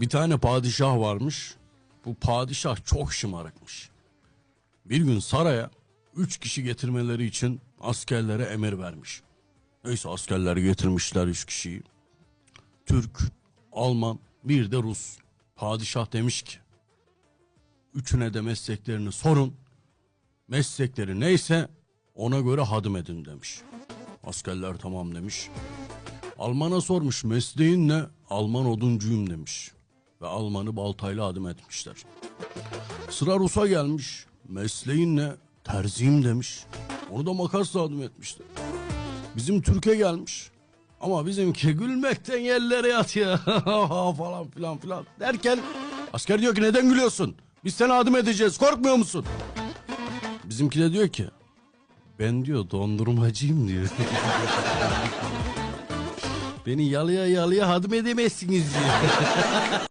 Bir tane padişah varmış. Bu padişah çok şımarıkmış. Bir gün saraya üç kişi getirmeleri için askerlere emir vermiş. Neyse askerler getirmişler üç kişiyi. Türk, Alman, bir de Rus. Padişah demiş ki, üçüne de mesleklerini sorun. Meslekleri neyse ona göre hadım edin demiş. Askerler tamam demiş. Alman'a sormuş mesleğin ne? Alman oduncuyum demiş. Ve Alman'ı baltayla adım etmişler. Sıra Rus'a gelmiş. Mesleğin ne? Terziyim demiş. Onu da makasla adım etmişler. Bizim Türkiye gelmiş. Ama bizimki gülmekten yerlere yatıyor falan filan filan derken asker diyor ki neden gülüyorsun? Biz seni adım edeceğiz korkmuyor musun? Bizimki de diyor ki ben diyor dondurmacıyım diyor. Beni yalıya yalıya hadım edemezsiniz diyor.